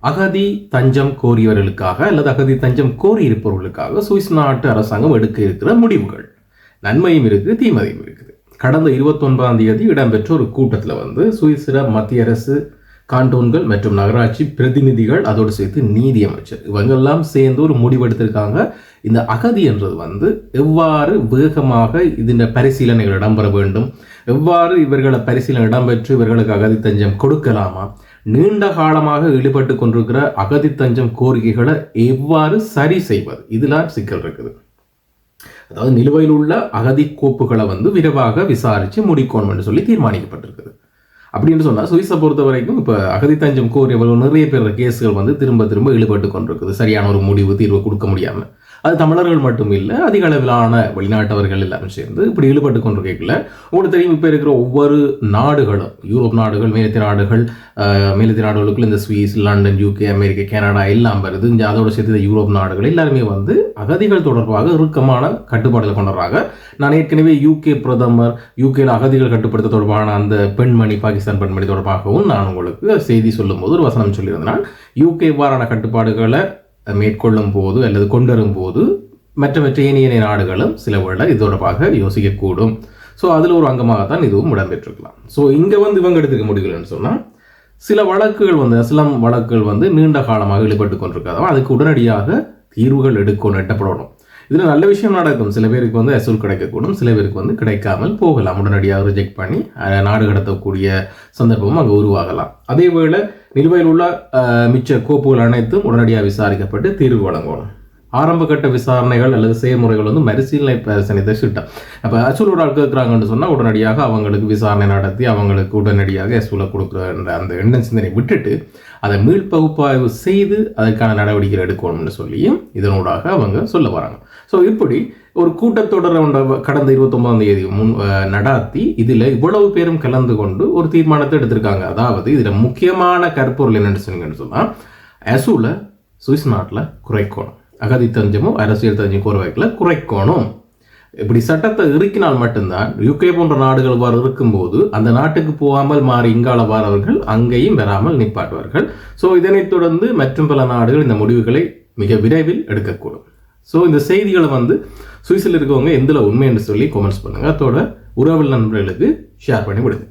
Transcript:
அகதி தஞ்சம் கோரியவர்களுக்காக அல்லது அகதி தஞ்சம் கோரி இருப்பவர்களுக்காக சுவிஸ் நாட்டு அரசாங்கம் எடுக்க இருக்கிற முடிவுகள். நன்மையும் இருக்குது தீமதியும் இருக்குது. கடந்த இருபத்தொன்பதாம் தேதி இடம்பெற்ற ஒரு கூட்டத்தில் வந்து சுவிசிர மத்திய அரசு கான்டோன்கள் மற்றும் நகராட்சி பிரதிநிதிகள் அதோடு சேர்த்து நீதி அமைச்சர். இவங்கெல்லாம் சேர்ந்து ஒரு முடிவெடுத்திருக்காங்க. இந்த அகதி என்றது வந்து எவ்வாறு வேகமாக இதன் பரிசீலனைகள் இடம்பெற வேண்டும்? எவ்வாறு இவர்களை பரிசீலனை இடம்பெற்று இவர்களுக்கு அகதி தஞ்சம் கொடுக்கலாமா? நீண்ட காலமாக ஈடுபட்டு கொண்டிருக்கிற அகதி தஞ்சம் கோரிக்கைகளை எவ்வாறு சரி செய்வது? இதெல்லாம் சிக்கல் இருக்குது. அதாவது நிலுவையில் உள்ள அகதி கோப்புகளை வந்து விரைவாக விசாரித்து முடிக்கணும்னு சொல்லி தீர்மானிக்கப்பட்டிருக்குது. அப்படின்னு சொன்னால் சுவிஸை பொறுத்த வரைக்கும் இப்போ அகதி தஞ்சம் கோரியவர்கள் நிறைய பேர் கேஸுகள் வந்து திரும்ப திரும்ப ஈடுபட்டு கொண்டிருக்குது. சரியான ஒரு முடிவு தீர்வு கொடுக்க முடியாமல் அது தமிழர்கள் மட்டும் இல்லை அதிக அளவிலான வெளிநாட்டவர்கள் எல்லாம் சேர்ந்து இப்படி ஈடுபட்டு கொண்டிருக்கல உங்களுக்கு தெரியும் இப்போ இருக்கிற ஒவ்வொரு நாடுகளும் யூரோப் நாடுகள் மேலத்திய நாடுகள் மேலத்தி மேலத்திய நாடுகளுக்குள்ள இந்த Swiss London UK America Canada எல்லாம் வருது. இங்கே அதோட சேர்த்து இந்த யூரோப் நாடுகள் எல்லாருமே வந்து அகதிகள் தொடர்பாக இறுக்கமான கட்டுப்பாடுகள் கொண்டுறாங்க நான் ஏற்கனவே யூகே பிரதமர் யூகேல அகதிகள் கட்டுப்படுத்த தொடர்பான அந்த பெண்மணி பாகிஸ்தான் பெண்மணி தொடர்பாகவும் நான் உங்களுக்கு செய்தி சொல்லும்போது ஒரு வசனம் சொல்லியிருந்தேன். யூகே இவ்வாறான கட்டுப்பாடுகளை மேற்கொள்ளும் போது அல்லது கொண்டுவரும் போது மற்ற மற்ற ஏனைய நாடுகளும் சில வேளை இது தொடர்பாக யோசிக்கக்கூடும். ஸோ அதில் ஒரு அங்கமாகத்தான் இதுவும் இடம்பெற்றிருக்கலாம். ஸோ இங்கே வந்து இவங்க எடுத்துக்க முடியலன்னு சொன்னால் சில வழக்குகள் வந்து அஸ்லாம் வழக்குகள் வந்து நீண்ட காலமாக ஈடுபட்டு கொண்டிருக்காதோ அதுக்கு உடனடியாக தீர்வுகள் எடுக்கணும் எட்டப்படணும். இதில் நல்ல விஷயம் நடக்கும். சில பேருக்கு வந்து அசூல் கிடைக்கக்கூடும் சில பேருக்கு வந்து கிடைக்காமல் போகலாம். உடனடியாக ரிஜெக்ட் பண்ணி நாடு கடத்தக்கூடிய சந்தர்ப்பமும் அங்கே உருவாகலாம். அதே வேளை நிலுவையில் உள்ள மிச்ச கோப்புகள் அனைத்தும் உடனடியாக விசாரிக்கப்பட்டு தீர்வு வழங்கணும். ஆரம்பகட்ட விசாரணைகள் அல்லது செயல்முறைகள் வந்து மறுசீலனை பிரச்சனை சிட்டம் அப்போ அசூல் ஒரு ஆள் கேட்குறாங்கன்னு சொன்னால் உடனடியாக அவங்களுக்கு விசாரணை நடத்தி அவங்களுக்கு உடனடியாக அசூலை கொடுக்குற அந்த எண்ணம் சிந்தனை விட்டுட்டு அதை மீள்பகுப்பாய்வு செய்து அதற்கான நடவடிக்கைகள் எடுக்கணும்னு சொல்லியும் இதனூடாக அவங்க சொல்ல வராங்க. ஸோ இப்படி ஒரு கூட்டத்தொடரை கடந்த இருபத்தொன்பதாம் தேதி முன் நடாத்தி இதில் இவ்வளவு பேரும் கலந்து கொண்டு ஒரு தீர்மானத்தை எடுத்திருக்காங்க. அதாவது இதில் முக்கியமான கருப்பொருள் என்னென்னு சொன்னீங்கன்னு சொன்னால் அசூலை சுவிஸ் நாட்டில் குறைக்கணும். அகதி தஞ்சமும் அரசியல் தஞ்சம் கோர்வைகளை குறைக்கணும். இப்படி சட்டத்தை இறுக்கினால் மட்டும்தான் யூகே போன்ற நாடுகள் வார் இருக்கும்போது அந்த நாட்டுக்கு போகாமல் மாறி இங்கால வாரவர்கள் அங்கேயும் வராமல் நிப்பாட்டுவார்கள் ஸோ இதனைத் தொடர்ந்து மற்றும் பல நாடுகள் இந்த முடிவுகளை மிக விரைவில் எடுக்கக்கூடும். ஸோ இந்த செய்திகளை வந்து சுவிஸில் இருக்கவங்க எந்தில் உண்மை என்று சொல்லி கமெண்ட்ஸ் பண்ணுங்கள் அதோட உறவில் நண்பர்களுக்கு ஷேர் பண்ணி விடுங்க.